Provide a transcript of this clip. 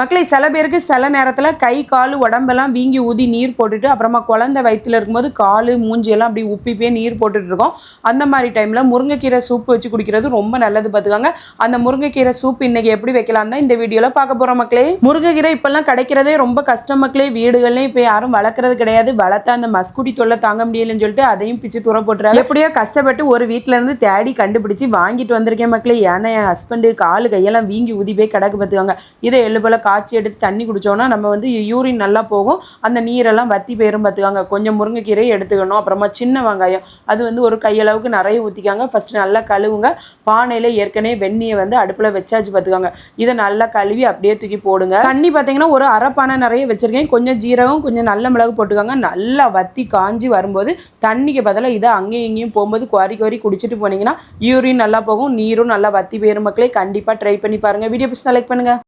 மக்களே சில பேருக்கு சில நேரத்தில் கை கால் உடம்பெல்லாம் வீங்கி ஊதி நீர் போட்டுட்டு அப்புறமா குழந்தை வயித்துல இருக்கும்போது கால் மூஞ்சியெல்லாம் அப்படி உப்பி போய் நீர் போட்டுட்டு இருக்கோம். அந்த மாதிரி டைமில் முருங்கைக்கீரை சூப் வச்சு குடிக்கிறது ரொம்ப நல்லது பார்த்துக்காங்க. அந்த முருங்கைக்கீரை சூப் இன்னைக்கு எப்படி வைக்கலாம் தான் இந்த வீடியோவில் பார்க்க போகிறோம் மக்களே. முருங்கைக்கீரை இப்போல்லாம் கிடைக்கிறதே ரொம்ப கஷ்டம் மக்களே. வீடுகள்லையும் இப்போ யாரும் வளர்க்குறது கிடையாது. வளர்த்தா அந்த மஸ்குடி தொல்லை தாங்க முடியலன்னு சொல்லிட்டு அதையும் பிச்சு தூர போட்டுறாங்க எப்படியோ கஷ்டப்பட்டு ஒரு வீட்டிலேருந்து தேடி கண்டுபிடிச்சி வாங்கிட்டு வந்திருக்கேன் மக்களே. ஏன்னா என் ஹஸ்பண்டு காலு கையெல்லாம் வீங்கி ஊதி போய் கிடக்கு பார்த்துக்காங்க. இதை எழுபல காய்ச்சி எடுத்து தண்ணி குடித்தோன்னா நம்ம வந்து யூரின் நல்லா போகும். அந்த நீரெல்லாம் வத்தி போயிரும் பார்த்துக்காங்க. கொஞ்சம் முருங்கைக்கீரையை எடுத்துக்கணும். அப்புறமா சின்ன வெங்காயம். அது வந்து ஒரு கையளவுக்கு நிறைய ஊற்றிக்காங்க ஃபஸ்ட்டு நல்லா கழுவுங்க. பானையில் ஏற்கனவே வெந்நியை வந்து அடுப்பில் வச்சாச்சு பார்த்துக்காங்க. இதை நல்லா கழுவி அப்படியே தூக்கி போடுங்க. தண்ணி பார்த்தீங்கன்னா ஒரு அரை பானை நிறைய வச்சுருக்கேன். கொஞ்சம் ஜீரகம் கொஞ்சம் நல்ல மிளகு போட்டுக்கோங்க. நல்லா வத்தி காஞ்சி வரும்போது தண்ணிக்கு பதிலாக இதை அங்கேயும் இங்கேயும் போகும்போது குவாரி குவாரி குடிச்சிட்டு போனீங்கன்னா யூரின் நல்லா போகும். நீரும் நல்லா வத்தி போயிரும் மக்களே. கண்டிப்பாக ட்ரை பண்ணி பாருங்கள் வீடியோ பிடிச்சா லைக் பண்ணுங்கள்